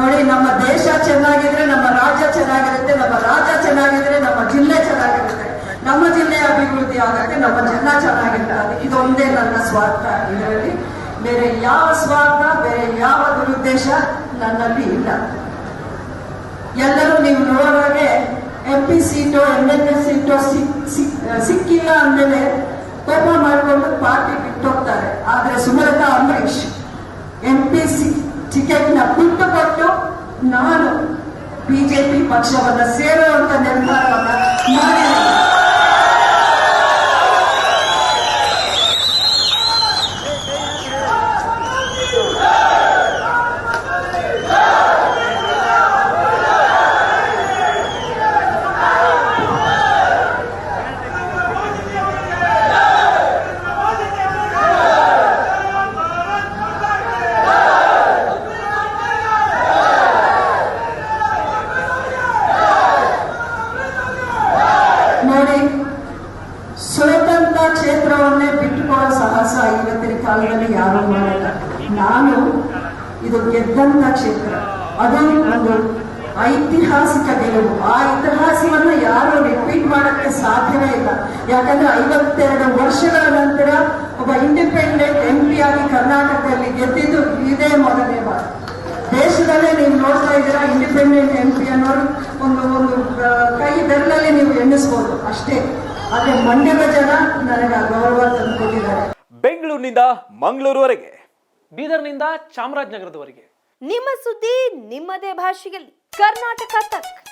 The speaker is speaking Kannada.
ನೋಡಿ, ನಮ್ಮ ದೇಶ ಚೆನ್ನಾಗಿದ್ರೆ ನಮ್ಮ ರಾಜ್ಯ ಚೆನ್ನಾಗಿರುತ್ತೆ, ನಮ್ಮ ರಾಜ್ಯ ಚೆನ್ನಾಗಿದ್ರೆ ನಮ್ಮ ಜಿಲ್ಲೆ ಚೆನ್ನಾಗಿರುತ್ತೆ. ನಮ್ಮ ಜಿಲ್ಲೆ ಅಭಿವೃದ್ಧಿ ಆಗಕ್ಕೆ ನಮ್ಮ ಜನ ಚೆನ್ನಾಗಿರ್ತಾರೆ. ಇದೊಂದೇ ನನ್ನ ಸ್ವಾರ್ಥ ಇದರಲ್ಲಿ. ಬೇರೆ ಯಾವ ಸ್ವಾರ್ಥ, ಬೇರೆ ಯಾವ ದುರುದ್ದೇಶ ನನ್ನಲ್ಲಿ ಇಲ್ಲ. ಎಲ್ಲರೂ ನೀವು ನೋಡುವಾಗೆ M P seat M L A seat ಸಿಕ್ಕಿಲ್ಲ ಅಂದಮೇಲೆ ಕೋಪ ಮಾಡಿಕೊಂಡು ಪಾರ್ಟಿ ಬಿಟ್ಟೋಗ್ತಾರೆ. ಆದ್ರೆ ಸುಮಲತಾ ನಾನು ಬಿಜೆಪಿ ಪಕ್ಷವನ್ನು ಸೇರುವಂತ ನಿರ್ಧಾರವನ್ನ ಕ್ಷೇತ್ರವನ್ನೇ ಬಿಟ್ಟುಕೊಡೋ ಸಾಹಸ ಇವತ್ತಿನ ಕಾಲದಲ್ಲಿ ಯಾರು ಮಾಡಲ್ಲ. ನಾನು ಇದು ಗೆದ್ದಂತ ಕ್ಷೇತ್ರ. ಅದು ಒಂದು ಐತಿಹಾಸಿಕ ಗೆಲುವು. ಆ ಇತಿಹಾಸವನ್ನು ಯಾರು ರಿಪೀಟ್ ಮಾಡಕ್ಕೆ ಸಾಧ್ಯವೇ ಇಲ್ಲ. ಯಾಕಂದ್ರೆ ಐವತ್ತೆರಡು ವರ್ಷಗಳ ನಂತರ ಒಬ್ಬ ಇಂಡಿಪೆಂಡೆಂಟ್ ಎಂ ಪಿ ಆಗಿ ಕರ್ನಾಟಕದಲ್ಲಿ ಗೆದ್ದಿದ್ದು ಇದೇ ಮೊದಲನೇ ಬಾರಿ. ದೇಶದಲ್ಲೇ ನೀವು ನೋಡ್ತಾ ಇದ್ದೀರಾ ಇಂಡಿಪೆಂಡೆಂಟ್ ಎಂ ಪಿ ಅನ್ನೋರು ಒಂದು ಒಂದು ಕೈ ಬೆರಳಲ್ಲಿ ನೀವು ಎಣ್ಣಿಸ್ಬೋದು. ಅಷ್ಟೇ. ಆದ್ರೆ ಮಂಡ್ಯದ ಜನ ನನಗೆ ಗೌರವ ತಂದುಕೊಟ್ಟಿದ್ದಾರೆ. ಬೆಂಗಳೂರಿನಿಂದ ಮಂಗಳೂರುವರೆಗೆ. ಬೀದರ್ನಿಂದ ಚಾಮರಾಜನಗರದವರೆಗೆ. ನಿಮ್ಮ ಸುದ್ದಿ ನಿಮ್ಮದೇ ಭಾಷೆಯಲ್ಲಿ. ಕರ್ನಾಟಕ ತಕ್.